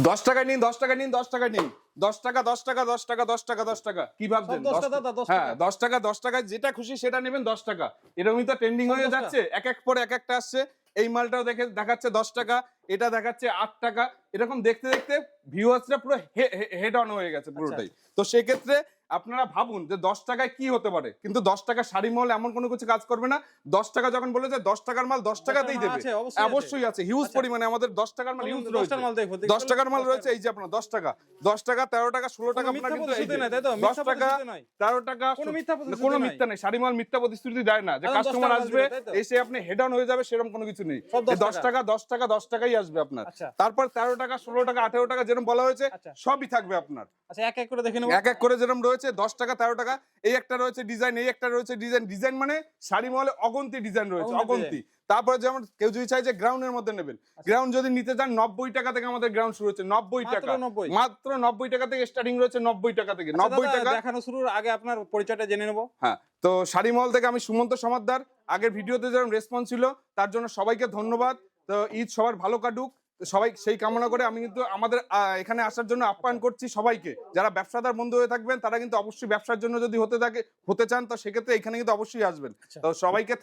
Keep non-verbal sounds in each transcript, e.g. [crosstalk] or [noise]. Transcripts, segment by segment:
দশ টাকা নিন দশ টাকা নিন দশ টাকা নিন। দশ টাকা দশ টাকা দশ টাকা দশ টাকা দশ টাকা। কি ভাবছেন? হ্যাঁ টাকা। দশ টাকা দশ টাকায় যেটা খুশি সেটা নেবেন দশ টাকা। এরকমই তো ট্রেন্ডিং হয়ে যাচ্ছে এক এক পরে এক একটা আসছে। এই মালটাও দেখে দেখাচ্ছে দশ টাকা এটা দেখাচ্ছে আট টাকা। এরকম দেখতে দেখতে ভিউয়ার্সরা পুরো হেড অন হয়ে গেছে পুরোটাই। তো সেক্ষেত্রে আপনারা ভাবুন যে দশ টাকায় কি হতে পারে কিন্তু দশ টাকা শাড়ি মহল এমন কোনো কিছু কাজ করবে না দশ টাকা যখন বলে যে দশ টাকার মাল দশ টাকাতেই মাল দেবে অবশ্যই আছে। হিউজ। পরিমাণে আমাদের দশ টাকার মাল হিউজ মাল দশ টাকার মাল রয়েছে এই যে আপনার দশ টাকা দশ টাকা তেরো টাকা ষোলো টাকা আপনার কিন্তু? দশ টাকা তেরো টাকা কোনো মিথ্যা নাই। শাড়ি মাল মিথ্যা প্রতিশ্রুতি দেয় না যে কাস্টমার আসবে? এসে আপনি হেড অন হয়ে যাবে সেরকম কোনো কিছু নেই দশ দশ টাকা দশ টাকা দশ টাকাই আসবে আপনার আচ্ছা। তারপর তেরো টাকা ষোলো টাকা আঠেরো টাকা যেরকম বলা হয়েছে আচ্ছা। সবই থাকবে আপনার আচ্ছা এক এক করে দেখে এক এক করে যেরকম রয়েছে দশ টাকা তেরো টাকা। এই একটা রয়েছে ডিজাইন এই একটা রয়েছে ডিজাইন ডিজাইন মানে শাড়ি মহলে অগন্তি ডিজাইন রয়েছে অগন্তি তারপরে যেমন কেউ যদি চাই যে গ্রাউন্ডের মধ্যে নেবেন গ্রাউন্ড যদি নিতে চান নব্বই টাকা থেকে আমাদের গ্রাউন্ড শুরু হচ্ছে নব্বই টাকা। 90 মাত্র নব্বই টাকা থেকে স্টার্টিং রয়েছে নব্বই টাকা থেকে। আচ্ছা, নব্বই টাকা দেখানো শুরুর আগে আপনার পরিচয়টা জেনে নেব। হ্যাঁ তো শাড়ি মহল থেকে আমি সুমন্ত সমাদ্দার। আগের ভিডিওতে যেরকম রেসপন্স ছিল তার জন্য সবাইকে ধন্যবাদ। তো ঈদ সবার ভালো কাটুক। সবাই সেই কামনা করে আমি কিন্তু আমাদের এখানে আসার জন্য আপ্যায়ন করছি সবাইকে। যারা ব্যবসাদার বন্ধু হয়ে থাকবেন তারা কিন্তু অবশ্যই ব্যবসার জন্য যদি হতে থাকে হতে চান তো সেক্ষেত্রে এখানে কিন্তু অবশ্যই আসবেন। আচ্ছা। তো সবাইকে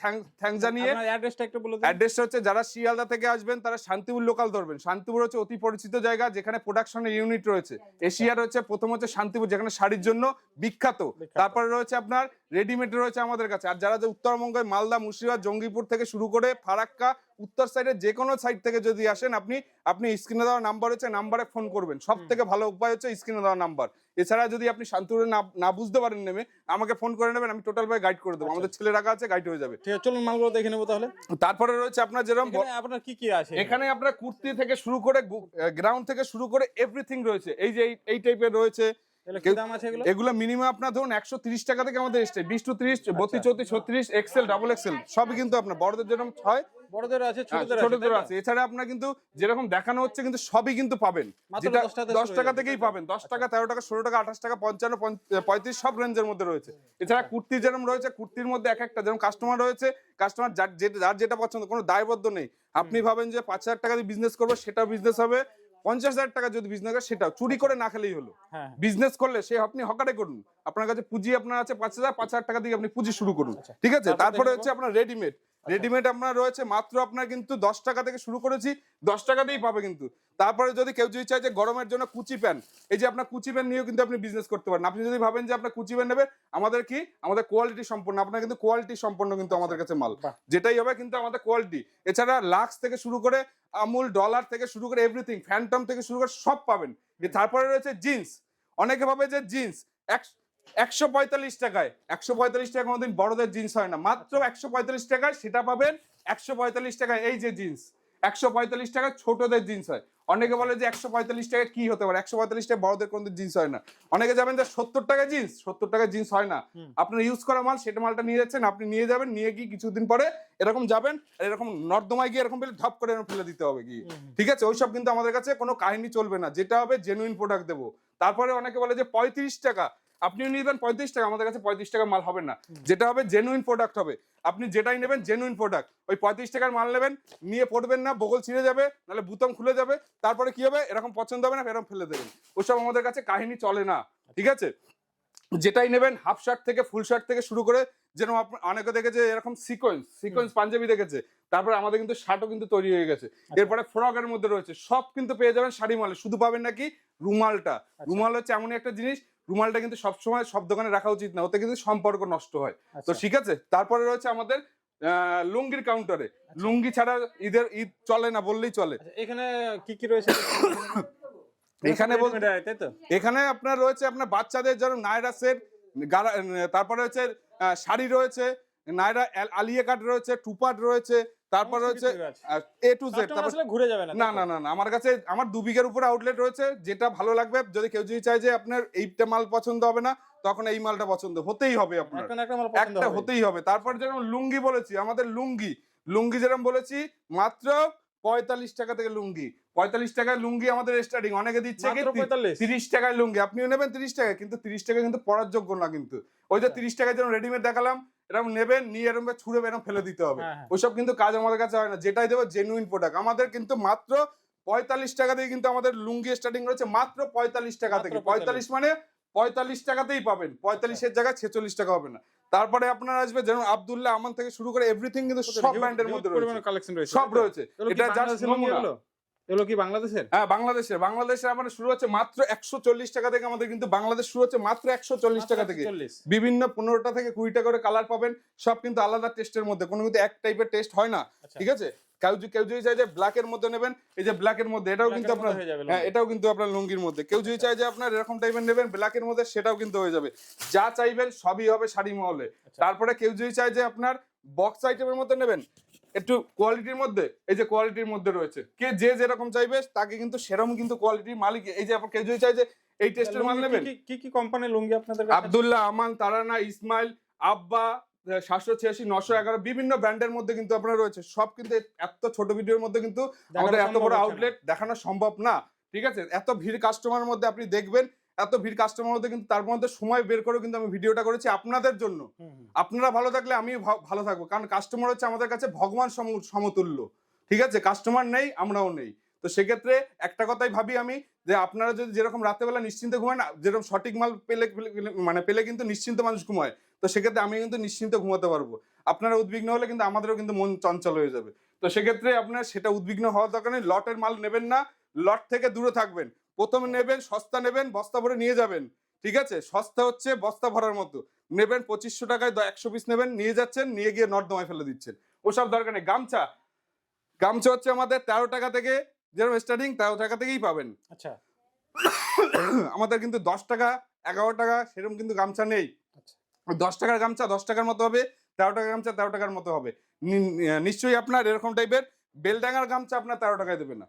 থ্যাংক জানিয়ে অ্যাড্রেসটা একটু বলে অ্যাড্রেসটা হচ্ছে যারা শিয়ালদা থেকে আসবেন তারা শান্তিপুর লোকাল ধরবেন। শান্তিপুর হচ্ছে অতি পরিচিত জায়গা যেখানে প্রোডাকশনের ইউনিট রয়েছে। এশিয়ার রয়েছে প্রথম হচ্ছে শান্তিপুর যেখানে শাড়ির জন্য বিখ্যাত। তারপরে রয়েছে আপনার রেডিমেড রয়েছে আমাদের কাছে। আর যারা যে উত্তরবঙ্গের মালদা মুর্শিদাবাদ জঙ্গিপুর থেকে শুরু করে ফারাক্কা উত্তর সাইডের যে কোনো সাইড থেকে যদি আসেন আপনি আপনি স্ক্রিনে দেওয়া নাম্বার হচ্ছে নাম্বারে ফোন করবেন। সব থেকে ভালো উপায় হচ্ছে স্ক্রিনে দেওয়া নাম্বার। এছাড়া যদি আপনি শান্তিপুরে না বুঝতে পারেন নেমে আমাকে ফোন করে নেবেন আমি টোটাল ভাবে গাইড করে দেবো। আচ্ছা। আমাদের ছেলে রাখা আছে গাইড হয়ে যাবে। ঠিক আছে চলুন মালগুলো দেখে নেব তাহলে। তারপরে রয়েছে আপনার যেরকম আপনার কি কি আছে? এখানে আপনার কুর্তি থেকে শুরু করে গ্রাউন্ড থেকে শুরু করে এভরিথিং রয়েছে। এই যে এই টাইপের রয়েছে এগুলো? মিনিমাম আপনার ধরুন একশো তিরিশ টাকা থেকে আমাদের এসছে। বিশ টু তিরিশ বত্রিশ চৌত্রিশ ছত্রিশ এক্সেল ডাবল এক্সেল সবই কিন্তু আপনার। বড়দের যেরকম হয় বড়দের আছে হ্যাঁ, ছোটদের আছে ছোটদের তাই তো? আছে। এছাড়া আপনার কিন্তু যেরকম দেখানো হচ্ছে কিন্তু সবই কিন্তু পাবেন। যেটা 10 টাকা থেকে দশ টাকা থেকেই পাবেন। দশ টাকা তেরো টাকা ষোলো টাকা আঠাশ টাকা পঞ্চান্ন পঁয়ত্রিশ সব রেঞ্জের মধ্যে রয়েছে। এছাড়া কুর্তি যেরকম রয়েছে কুর্তির মধ্যে এক একটা যেরকম কাস্টমার রয়েছে কাস্টমার যার যেটা পছন্দ কোনো দায়বদ্ধ নেই। আপনি ভাবেন যে পাঁচ হাজার টাকা দিয়ে বিজনেস করব সেটা বিজনেস হবে। পঞ্চাশ হাজার টাকা যদি বিজনেস করে সেটাও। চুরি করে না খেলেই হলো। হ্যাঁ বিজনেস করলে সে আপনি হকারে করুন। আপনার কাছে পুঁজি আপনার আছে পাঁচ হাজার পাঁচ হাজার টাকা দিয়ে আপনি পুঁজি শুরু করুন। ঠিক আছে? তারপরে হচ্ছে আপনার রেডিমেড রেডিমেড আপনার রয়েছে মাত্র আপনার কিন্তু দশ টাকা থেকে শুরু করেছি দশ টাকাতেই পাবে কিন্তু। তারপরে যদি কেউ যদি চায় যে গরমের জন্য কুচি প্যান্ট এই যে আপনার কুচি প্যান্ট নিয়েও কিন্তু আপনি বিজনেস করতে পারেন। আপনি যদি ভাবেন যে আপনার কুচি প্যান্ট নেবেন আমাদের কি? আমাদের কোয়ালিটি সম্পন্ন আপনার কিন্তু কোয়ালিটি সম্পন্ন কিন্তু আমাদের কাছে মাল। যেটাই হবে কিন্তু আমাদের কোয়ালিটি এছাড়া লাক্স থেকে শুরু করে আমুল ডলার থেকে শুরু করে এভরিথিং ফ্যান্টম থেকে শুরু করে সব পাবেন। তারপরে রয়েছে জিন্স অনেকে ভাবে যে জিন্স একশো পঁয়তাল্লিশ টাকায় একশো পঁয়তাল্লিশ টাকা কোনোদিন বড়দের জিন্স হয় না। মাত্র একশো পঁয়তাল্লিশ টাকায় সেটা পাবেন একশো পঁয়তাল্লিশ টাকায় এই যে জিন্স একশো পঁয়তাল্লিশ টাকায় ছোটদের জিন্স হয়। অনেকে বলে যে একশো পঁয়তাল্লিশ টাকা কি হতে পারে? একশো পঁয়তাল্লিশ টাকা বড়দের কোনোদিন জিন্স হয় না। অনেকে যাবেন যে সত্তর টাকা জিন্স সত্তর টাকা জিন্স হয় না। আপনার ইউজ করা মাল সেটা মালটা নিয়ে যাচ্ছেন আপনি নিয়ে যাবেন নিয়ে গিয়ে কিছুদিন পরে এরকম যাবেন আর এরকম নর্দমায় গিয়ে এরকম ফেলে ধপ করে ফেলে দিতে হবে গিয়ে। ঠিক আছে? ওইসব কিন্তু আমাদের কাছে কোনো কাহিনী চলবে না। যেটা হবে জেনুইন প্রোডাক্ট দেবো। তারপরে অনেকে বলে যে পঁয়ত্রিশ টাকা আপনিও নিবেন পঁয়ত্রিশ টাকা আমাদের কাছে পঁয়ত্রিশ টাকা মাল হবে না। যেটা হবে জেনুইন প্রোডাক্ট হবে। আপনি যেটাই নেবেন জেনুইন প্রোডাক্ট ওই পঁয়ত্রিশ টাকার মাল নেবেন নিয়ে পড়বেন না বগল ছিঁড়ে যাবে নাহলে বুতাম খুলে যাবে তারপরে কি হবে? এরকম পছন্দ হবে না এরকম ফেলে দেবেন। ওসব আমাদের কাছে কাহিনী চলে না ঠিক আছে? যেটাই নেবেন হাফ শার্ট থেকে ফুল শার্ট থেকে শুরু করে যেরকম অনেকে দেখেছে এরকম সিকোয়েন্স সিকোয়েন্স পাঞ্জাবি দেখেছে। তারপরে আমাদের কিন্তু শার্টও কিন্তু তৈরি হয়ে গেছে। এরপরে ফ্রকের মধ্যে রয়েছে। সব কিন্তু পেয়ে যাবেন শাড়ি মালে। শুধু পাবেন নাকি রুমালটা। রুমাল হচ্ছে এমনই একটা জিনিস রুমালটা কিন্তু সবসময় সব দোকানে রাখা উচিত না। ওতে কিন্তু সম্পর্ক নষ্ট হয়। তো আচ্ছা। ঠিক আছে? তারপরে রয়েছে আমাদের আহ, লুঙ্গির কাউন্টারে লুঙ্গি ছাড়া ঈদের ঈদ চলে না বললেই চলে। আচ্ছা, এখানে কি কি রয়েছে? [coughs] এখানে তো? এখানে আপনার রয়েছে আপনার বাচ্চাদের যেমন নায়রা সেট তারপরে হচ্ছে আহ, শাড়ি রয়েছে আল- আলিয়া কাট রয়েছে টুপাট রয়েছে তারপর রয়েছে। এ টু জেড আসলে ঘুরে যাবে না না না না আমার কাছে আমার দু বিঘের উপরে আউটলেট রয়েছে যেটা ভালো লাগবে যদি কেউ যদি চায় যে আপনার এইটা মাল পছন্দ হবে না তখন এই মালটা পছন্দ হতেই হবে আপনার। একটা। হতেই হবে। তারপর যেরকম লুঙ্গি বলেছি আমাদের লুঙ্গি লুঙ্গি যেরকম বলেছি মাত্র পঁয়তাল্লিশ টাকা থেকে লুঙ্গি। পঁয়তাল্লিশ টাকায় লুঙ্গি আমাদের স্টার্টিং অনেকে দিচ্ছে কি মাত্র 45? তিরিশ টাকায় লুঙ্গি। আপনিও নেবেন তিরিশ টাকা কিন্তু তিরিশ টাকা কিন্তু পরার যোগ্য না কিন্তু। ওই যে আচ্ছা। তিরিশ টাকায় যেরকম রেডিমেড দেখালাম এরকম নেবেন নিয়ে এরকম ছুঁড়ে এরকম ফেলে দিতে হবে। হ্যাঁ, হ্যাঁ। ওইসব কিন্তু কাজ আমাদের কাছে হয় না। যেটাই দেবো জেনুইন প্রোডাক্ট আমাদের কিন্তু মাত্র পঁয়তাল্লিশ টাকা থেকে কিন্তু আমাদের লুঙ্গি স্টার্টিং রয়েছে মাত্র পঁয়তাল্লিশ টাকা থেকে। পঁয়তাল্লিশ। মানে পঁয়তাল্লিশ টাকাতেই পাবেন। পঁয়তাল্লিশের জায়গায় ছেচল্লিশ টাকা হবে না। তারপরে আপনার আসবে যেমন আব্দুল্লাহ আমান থেকে শুরু করে এভরিথিং কিন্তু সব ব্র্যান্ডের মধ্যে রয়েছে। সব রয়েছে। এটা জাস্ট নমুনা এগুলো? কি বাংলাদেশের? হ্যাঁ বাংলাদেশে বাংলাদেশে আমাদের শুরু হচ্ছে মাত্র একশো চল্লিশ টাকা থেকে আমাদের কিন্তু বাংলাদেশ শুরু হচ্ছে মাত্র একশো চল্লিশ টাকা থেকে। বিভিন্ন পনেরোটা থেকে কুড়িটা করে কালার পাবেন সব কিন্তু আলাদা টেস্টের মধ্যে। কোনো কিন্তু এক টাইপের টেস্ট হয় না আচ্ছা। ঠিক আছে? কেউ যদি কেউ যদি চাই যে ব্ল্যাক এর মধ্যে নেবেন এই যে ব্ল্যাক এর মধ্যে এটাও কিন্তু আপনার হয়ে হ্যাঁ এটাও কিন্তু আপনার লুঙ্গির মধ্যে। কেউ যদি চাই যে আপনার এরকম টাইপের নেবেন ব্ল্যাক এর মধ্যে সেটাও কিন্তু হয়ে যাবে। যা চাইবেন সবই হবে শাড়ি মহলে। আচ্ছা। তারপরে কেউ যদি চাই যে আপনার বক্স আইটেমের মধ্যে নেবেন একটু কোয়ালিটির মধ্যে এই যে কোয়ালিটির মধ্যে রয়েছে। কে যে যেরকম চাইবে তাকে কিন্তু সেরকম কিন্তু কোয়ালিটির মালিক। এই যে আপনার কেউ যদি চাই যে এই টেস্টের মাল নেবেন? কি- কি কি কোম্পানির লুঙ্গি আপনাদের? আব্দুল্লাহ আমান তারানা ইসমাইল আব্বা সাতশো ছিয়াশি নশো এগারো বিভিন্ন ব্র্যান্ডের মধ্যে কিন্তু আপনার রয়েছে। সব কিন্তু এত ছোট ভিডিওর মধ্যে কিন্তু আমাদের এত বড় আউটলেট দেখানো সম্ভব না ঠিক আছে? এত ভিড় কাস্টমারের মধ্যে আপনি দেখবেন এত ভিড় কাস্টমার হতে কিন্তু তার মধ্যে সময় বের করে কিন্তু আমি ভিডিওটা করেছি আপনাদের জন্য। আপনারা ভালো থাকলে আমি ভালো থাকব। কারণ কাস্টমার হচ্ছে আমাদের কাছে ভগবান সম- সমতুল্য। ঠিক আছে? কাস্টমার নেই আমরাও নেই। তো সেক্ষেত্রে একটা কথাই ভাবি আমি যে আপনারা যদি যেরকম রাতেবেলা নিশ্চিন্তে ঘুমান যেরকম সঠিক মাল পেলে পেলে- মানে পেলে কিন্তু নিশ্চিন্ত মানুষ ঘুমায়। তো সেক্ষেত্রে আমি কিন্তু নিশ্চিন্ত ঘুমাতে পারব। আপনারা উদ্বিগ্ন হলে কিন্তু আমাদেরও কিন্তু মন চঞ্চল হয়ে যাবে। তো সেক্ষেত্রে আপনার সেটা উদ্বিগ্ন হওয়ার দরকার নেই। লটের মাল নেবেন না লট থেকে দূরে থাকবেন। প্রথমে নেবেন সস্তা নেবেন বস্তা ভরে নিয়ে যাবেন। ঠিক আছে? সস্তা হচ্ছে বস্তা ভরার মতো। নেবেন পঁচিশশো টাকায় একশো পিস নেবেন নিয়ে যাচ্ছেন নিয়ে গিয়ে নর্দমায় ফেলে দিচ্ছেন। ওসব দরকার নেই। গামছা। গামছা হচ্ছে আমাদের তেরো টাকা থেকে যেরকম স্টার্টিং তেরো টাকা থেকেই পাবেন। আচ্ছা। আমাদের কিন্তু দশ টাকা এগারো টাকা সেরকম কিন্তু গামছা নেই। আচ্ছা। দশ টাকার গামছা দশ টাকার মতো হবে তেরো টাকার গামছা তেরো টাকার মতো হবে। নিশ্চয়ই আপনার এরকম টাইপের বেলডাঙ্গার গামছা আপনার তেরো টাকায় দেবে না।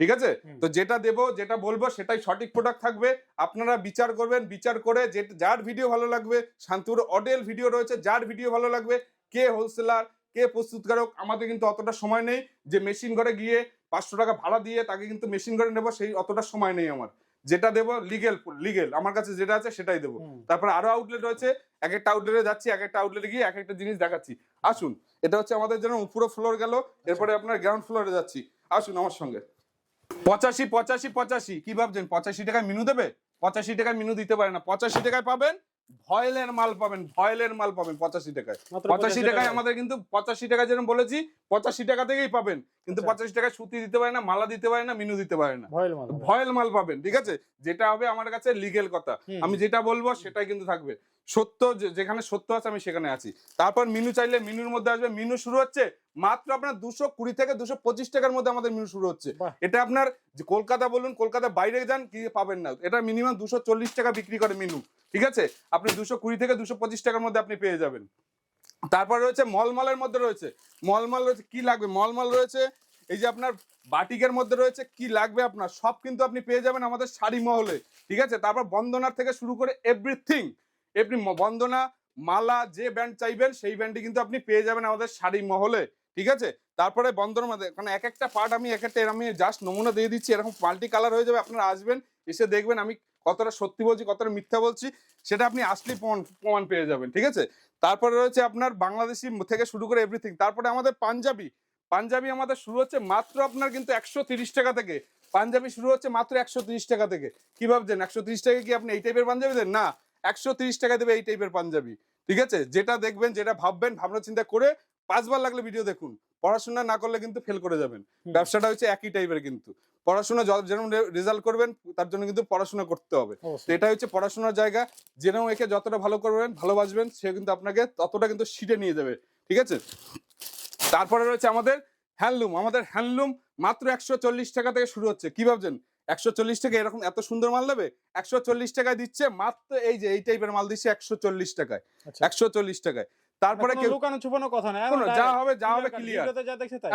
ঠিক আছে? তো যেটা দেবো যেটা বলব সেটাই সঠিক প্রোডাক্ট থাকবে। আপনারা বিচার করবেন বিচার করে যে যার ভিডিও ভালো লাগবে শান্তিপুর অডেল ভিডিও রয়েছে যার ভিডিও ভালো লাগবে কে হোলসেলার কে প্রস্তুতকারক আমাদের কিন্তু অতটা সময় নেই যে মেশিন ঘরে গিয়ে পাঁচশো টাকা ভাড়া দিয়ে তাকে কিন্তু মেশিন ঘরে নেব সেই অতটা সময় নেই আমার। যেটা দেবো লিগেল লিগেল আমার কাছে যেটা আছে সেটাই দেবো। তারপরে আরও আউটলেট রয়েছে এক একটা আউটলেটে যাচ্ছি এক একটা আউটলেটে গিয়ে এক একটা জিনিস দেখাচ্ছি। আসুন এটা হচ্ছে আমাদের যেন উপরে ফ্লোর গেল এরপরে আপনার গ্রাউন্ড ফ্লোরে যাচ্ছি। আসুন আমার সঙ্গে। পঁচাশি পঁচাশি পঁচাশি কি ভাবছেন? পঁচাশি টাকায় মিনু দেবে? পঁচাশি টাকায় মিনু দিতে পারে না। পঁচাশি টাকায় পাবেন ভয়েলের মাল পাবেন ভয়েলের মাল পাবেন পঁচাশি টাকায়। পঁচাশি টাকায় আমাদের কিন্তু পঁচাশি টাকা যেরকম বলেছি পঁচাশি টাকা থেকেই পাবেন। কিন্তু আচ্ছা। পঁচাশি টাকায় সুতি দিতে পারে না মালা দিতে পারে না মিনু দিতে পারে না। ভয়েল মাল হবে। ভয়েল মাল পাবেন ঠিক আছে? যেটা হবে আমার কাছে লিগেল কথা। আমি যেটা বলব সেটাই কিন্তু থাকবে। সত্য যেখানে সত্য আছে আমি সেখানে আছি। তারপর মিনু চাইলে মিনুর মধ্যে আসবে। মিনু শুরু হচ্ছে মাত্র আপনার দুশো কুড়ি থেকে দুশো পঁচিশ টাকার মধ্যে আমাদের মিনু শুরু হচ্ছে। এটা আপনার কলকাতা বলুন কলকাতা বাইরে যান কি পাবেন না। এটা মিনিমাম দুশো চল্লিশ টাকা বিক্রি করে মিনু। ঠিক আছে? আপনি দুশো কুড়ি থেকে দুশো পঁচিশ টাকার মধ্যে আপনি পেয়ে যাবেন। তারপর রয়েছে মলমলের মধ্যে রয়েছে। মলমল রয়েছে কি লাগবে? মলমল রয়েছে এই যে আপনার বাটিকের মধ্যে রয়েছে কি লাগবে আপনার? সব কিন্তু আপনি পেয়ে যাবেন আমাদের শাড়ি মহলে। ঠিক আছে? তারপর বন্দনার থেকে শুরু করে এভরিথিং এভরি বন্দনা, মালা, যে ব্যান্ড চাইবেন, সেই ব্যান্ডটি কিন্তু আপনি পেয়ে যাবেন আমাদের শাড়ি মহলে, ঠিক আছে? তারপরে বন্দর মধ্যে কারণ এক একটা পার্ট আমি, এক একটা আমি জাস্ট নমুনা দিয়ে দিচ্ছি, এরকম মাল্টি কালার হয়ে যাবে, আপনারা আসবেন, এসে দেখবেন আমি কতটা সত্যি বলছি, কতটা মিথ্যা বলছি, সেটা আপনি আসলেই প্রমাণ প্রমাণ পেয়ে যাবেন, ঠিক আছে? তারপরে রয়েছে আপনার বাংলাদেশি থেকে শুরু করে এভরিথিং তারপরে আমাদের পাঞ্জাবি পাঞ্জাবি আমাদের শুরু হচ্ছে মাত্র আপনার কিন্তু একশো টাকা থেকে, পাঞ্জাবি শুরু হচ্ছে মাত্র একশো টাকা থেকে, কি ভাবছেন? একশো টাকা কি আপনি এই টাইপের পাঞ্জাবি দেন? না একশো তিরিশ টাকা দেবে এই টাইপের পাঞ্জাবি ঠিক আছে? যেটা দেখবেন যেটা ভাববেন ভাবনা চিন্তা করে পাঁচবার লাগলে ভিডিও দেখুন। পড়াশোনা না করলে কিন্তু ফেল করে যাবেন। ব্যবসাটা হচ্ছে একই টাইপের কিন্তু। পড়াশোনা যেরকম রেজাল্ট করবেন তার জন্য কিন্তু পড়াশোনা করতে হবে। তো এটা হচ্ছে পড়াশোনার জায়গা। যেরকম একে যতটা ভালো করবেন ভালোবাসবেন সে কিন্তু আপনাকে ততটা কিন্তু শিটে নিয়ে যাবে ঠিক আছে? তারপরে রয়েছে আমাদের হ্যান্ডলুম আমাদের হ্যান্ডলুম মাত্র একশো চল্লিশ টাকা থেকে শুরু হচ্ছে। কি ভাবছেন? একশো চল্লিশ টাকা এরকম এত সুন্দর মাল দেবে একশো চল্লিশ টাকায় দিচ্ছে মাত্র এই যে এই টাইপের মাল দিচ্ছে একশো চল্লিশ টাকায়। আচ্ছা। একশো চল্লিশ টাকায়। তারপরে কেউ লুকানো ছুপানো কথা না যা হবে যা হবে ক্লিয়ার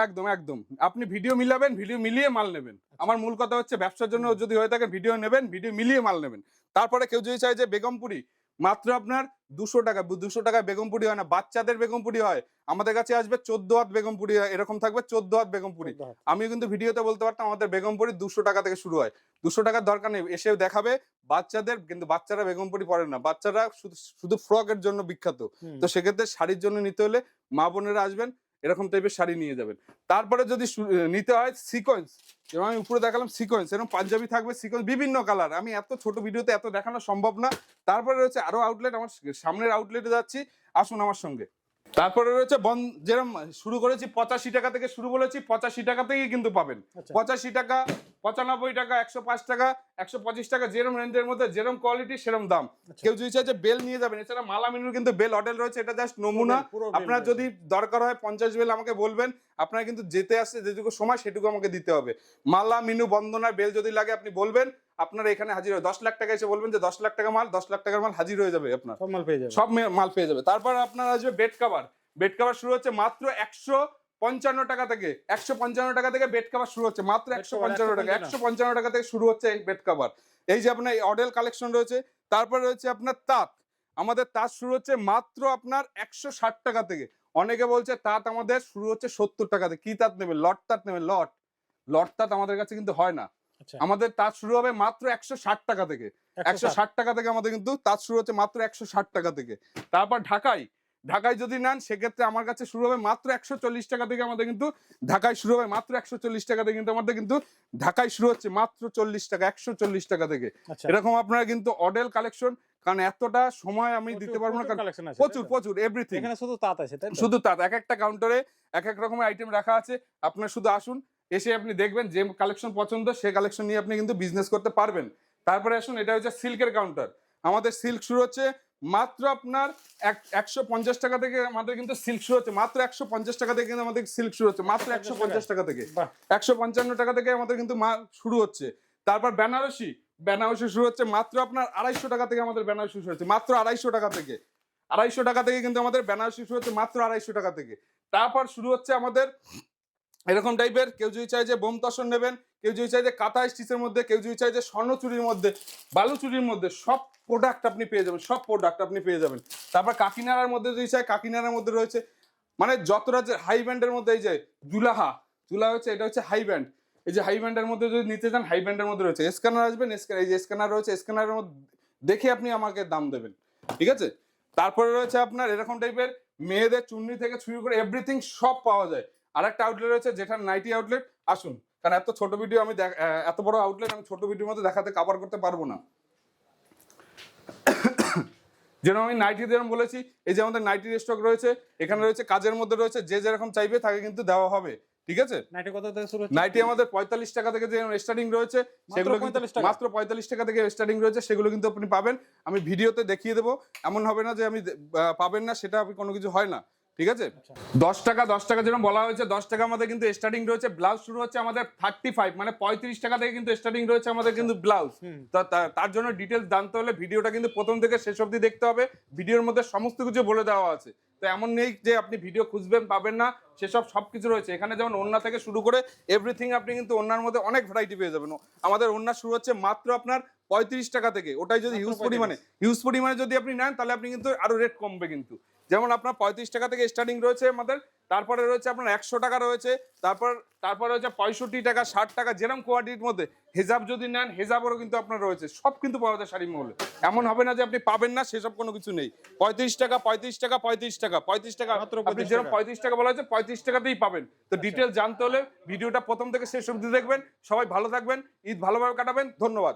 একদম একদম। আপনি ভিডিও মিলাবেন ভিডিও মিলিয়ে মাল নেবেন। আমার মূল কথা হচ্ছে ব্যবসার জন্য যদি হয়ে থাকে ভিডিও নেবেন ভিডিও মিলিয়ে মাল নেবেন। তারপরে কেউ যদি চায় যে বেগমপুরি মাত্র আপনার দুশো টাকা দুশো টাকায় বেগমপুরি হয় না বাচ্চাদের বেগমপুরি হয়। আমাদের কাছে আসবে চোদ্দ হাত বেগমপুরি হয়, এরকম থাকবে চোদ্দ হাত বেগমপুরি আমি কিন্তু ভিডিওতে বলতে পারতাম আমাদের বেগমপুরি দুশো টাকা থেকে শুরু হয়। দুশো টাকার দরকার নেই এসে দেখাবে। বাচ্চাদের কিন্তু বাচ্চারা বেগমপুরি পরে না বাচ্চারা শুধু শুধু ফ্রকের জন্য বিখ্যাত। তো সেক্ষেত্রে শাড়ির জন্য নিতে হলে মা বোনেরা আসবেন এরকম টাইপের শাড়ি নিয়ে যাবেন। তারপরে যদি নিতে হয় সিকোয়েন্স এবং আমি উপরে দেখালাম সিকোয়েন্স এরকম পাঞ্জাবি থাকবে সিকোয়েন্স বিভিন্ন কালার আমি এত ছোট ভিডিওতে এত দেখানো সম্ভব না। তারপরে রয়েছে আরও আউটলেট আমার সামনের আউটলেটে যাচ্ছি। আসুন আমার সঙ্গে। তারপরে রয়েছে বন যেরকম শুরু করেছি পঁচাশি টাকা থেকে শুরু বলেছি পঁচাশি টাকা থেকেই কিন্তু পাবেন। আচ্ছা। পঁচাশি টাকা পঁচানব্বই টাকা একশো পাঁচ টাকা একশো পঁচিশ টাকা যেরকম রেঞ্জের মধ্যে যেরকম কোয়ালিটি সেরকম দাম। আচ্ছা। কেউ যদি চায় যে বেল নিয়ে যাবেন এছাড়া মালা মিনুর কিন্তু বেল অডেল রয়েছে এটা জাস্ট নমুনা। আপনার যদি দরকার হয় পঞ্চাশ বেল আমাকে বলবেন আপনার কিন্তু যেতে আসতে যেটুকু সময় সেটুকু আমাকে দিতে হবে। মালা মিনু বন্দনার বেল যদি লাগে আপনি বলবেন আপনার এখানে হাজির হবে দশ লাখ টাকা এসে বলবেন যে দশ লাখ টাকা মাল দশ লাখ টাকার মাল হাজির হয়ে যাবে আপনার। সব মাল পেয়ে যাবে। সব মাল পেয়ে যাবে। তারপর আপনার আসবে বেড কাভার বেড কাভার শুরু হচ্ছে মাত্র একশো পঞ্চান্ন টাকা থেকে। একশো পঞ্চান্ন টাকা থেকে বেড কাভার শুরু হচ্ছে। মাত্র একশো পঞ্চান্ন টাকা। একশো পঞ্চান্ন টাকা থেকে শুরু হচ্ছে এই বেড কাভার এই যে আপনার অডেল কালেকশন রয়েছে তারপর রয়েছে আপনার তাঁত। আমাদের তাঁত শুরু হচ্ছে মাত্র আপনার একশো ষাট টাকা থেকে। অনেকে বলছে তাঁত আমাদের শুরু হচ্ছে সত্তর টাকা থেকে। কি তাঁত নেবে লট তাঁত নেবে লট। লট তাঁত আমাদের কাছে কিন্তু হয় না। আমাদের তাঁত শুরু হবে মাত্র একশো ষাট টাকা থেকে। একশো ষাট। টাকা থেকে আমাদের কিন্তু তাঁত শুরু হচ্ছে মাত্র একশো ষাট টাকা থেকে। তারপর ঢাকায় ঢাকায় যদি নেন সেক্ষেত্রে আমার কাছে শুরু হবে মাত্র একশো চল্লিশ টাকা থেকে আমাদের কিন্তু ঢাকায় শুরু হবে মাত্র একশো চল্লিশ টাকা থেকে কিন্তু আমাদের কিন্তু ঢাকায় শুরু হচ্ছে মাত্র চল্লিশ টাকা একশো চল্লিশ টাকা থেকে। আচ্ছা। এরকম আপনারা কিন্তু অডেল কালেকশন কারণ এতটা সময় আমি দিতে পারব না প্রচুর প্রচুর এভরিথিং এখানে শুধু তাঁত আছে শুধু তাঁত এক একটা কাউন্টারে এক এক রকমের আইটেম রাখা আছে। আপনার শুধু আসুন এসে আপনি দেখবেন যে কালেকশন পছন্দ সে কালেকশন নিয়ে আপনি কিন্তু বিজনেস করতে পারবেন। তারপরে আসুন এটা হচ্ছে সিল্কের কাউন্টার আমাদের সিল্ক শুরু হচ্ছে মাত্র আপনার এক- একশো পঞ্চাশ টাকা থেকে আমাদের কিন্তু সিল্ক শুরু হচ্ছে। মাত্র একশো পঞ্চাশ টাকা থেকে কিন্তু আমাদের সিল্ক শুরু হচ্ছে। মাত্র একশো পঞ্চাশ টাকা। থেকে। একশো পঞ্চান্ন টাকা থেকে আমাদের কিন্তু মা শুরু হচ্ছে। তারপর বেনারসি। বেনারসি শুরু হচ্ছে মাত্র আপনার আড়াইশো টাকা থেকে আমাদের বেনারসি শুরু হচ্ছে। মাত্র আড়াইশো টাকা থেকে। আড়াইশো টাকা থেকে কিন্তু আমাদের বেনারসি শুরু হচ্ছে মাত্র আড়াইশো টাকা থেকে। তারপর শুরু হচ্ছে আমাদের এরকম টাইপের, কেউ যদি চায় যে বোম তসর নেবেন, কেউ যদি চায় যে কাঁথা স্টিচের মধ্যে, কেউ যদি চায় যে স্বর্ণ চুরির মধ্যে, বালু চুরির মধ্যে, সব প্রোডাক্ট আপনি পেয়ে যাবেন, সব প্রোডাক্ট আপনি পেয়ে যাবেন। তারপর কাকিনাড়ার মধ্যে যদি চায়, কাকিনাড়ার মধ্যে রয়েছে মানে যত রাজ্যের হাই ব্যান্ডের মধ্যে, এই যে জুলাহা জুলা হচ্ছে, এটা হচ্ছে হাই ব্যান্ড এই যে হাই ব্যান্ডের মধ্যে যদি নিতে চান হাই ব্যান্ডের মধ্যে রয়েছে। স্ক্যানার আসবেন স্ক্যানার এই যে স্ক্যানার রয়েছে স্ক্যানারের মধ্যে দেখে আপনি আমাকে দাম দেবেন, ঠিক আছে? তারপরে রয়েছে আপনার এরকম টাইপের, মেয়েদের চুন্নি থেকে শুরু করে এভরিথিং সব পাওয়া যায়। আরেকটা আউটলেট রয়েছে যেটা নাইটি আউটলেট আসুন কারণ এত ছোট ভিডিও আমি এত বড় আউটলেট আমি ছোট ভিডিওর মধ্যে দেখাতে কভার করতে পারব না। যেরকম আমি নাইটি যেরকম বলেছি এই যে আমাদের নাইটি স্টক রয়েছে এখানে রয়েছে কাজের মধ্যে রয়েছে যে যেরকম চাইবে তাকে কিন্তু দেওয়া হবে। ঠিক আছে? নাইটে কত থেকে শুরু হচ্ছে? নাইটি আমাদের পঁয়তাল্লিশ টাকা থেকে যে স্টার্টিং রয়েছে সেগুলো কিন্তু 45 টাকা? মাত্র পঁয়তাল্লিশ টাকা থেকে স্টার্টিং রয়েছে সেগুলো কিন্তু আপনি পাবেন। আমি ভিডিওতে দেখিয়ে দেবো। এমন হবে না যে আমি পাবেন না সেটা আপনি কোনো কিছু হয় না। ঠিক আছে? আচ্ছা। দশ টাকা দশ টাকা যেরকম বলা হয়েছে দশ টাকা আমাদের কিন্তু স্টার্টিং রয়েছে। ব্লাউজ শুরু হচ্ছে আমাদের থার্টি ফাইভ মানে পঁয়ত্রিশ টাকা থেকে কিন্তু স্টার্টিং রয়েছে আমাদের কিন্তু ব্লাউজ। হুম। তার জন্য ডিটেলস জানতে হলে ভিডিওটা কিন্তু প্রথম থেকে শেষ অবধি দেখতে হবে। ভিডিওর মধ্যে সমস্ত কিছু বলে দেওয়া আছে। তো এমন নেই যে আপনি ভিডিও খুঁজবেন পাবেন না। সেসব সব কিছু রয়েছে। এখানে যেমন ওন্না থেকে শুরু করে এভরিথিং আপনি কিন্তু ওন্নার মধ্যে অনেক ভ্যারাইটি পেয়ে যাবেন। আমাদের ওন্না শুরু হচ্ছে মাত্র আপনার পঁয়ত্রিশ টাকা থেকে ওটাই যদি হিউজ পরিমাণে হিউজ পরিমাণে যদি আপনি নেন তাহলে আপনি কিন্তু আরও রেট কমবে কিন্তু। যেমন আপনার পঁয়ত্রিশ টাকা থেকে স্টার্টিং রয়েছে আমাদের তারপরে রয়েছে আপনার একশো টাকা রয়েছে তারপর তারপরে রয়েছে পঁয়ষট্টি টাকা ষাট টাকা যেরকম কোয়ালিটির মধ্যে হেজাব যদি নেন হেজাবেরও কিন্তু আপনার রয়েছে সব কিন্তু পাওয়া যায় শাড়ি মহলে। এমন হবে না যে আপনি পাবেন না সেসব কোনো কিছু নেই। পঁয়ত্রিশ টাকা পঁয়ত্রিশ টাকা পঁয়ত্রিশ টাকা পঁয়ত্রিশ টাকা মাত্র আপনি যেরকম পঁয়ত্রিশ টাকা বলা হয়েছে পঁয়ত্রিশ টাকাতেই পাবেন। তো ডিটেল জানতে হলে ভিডিওটা প্রথম থেকে শেষ অবধি দেখবেন। সবাই ভালো থাকবেন ঈদ ভালোভাবে কাটাবেন ধন্যবাদ।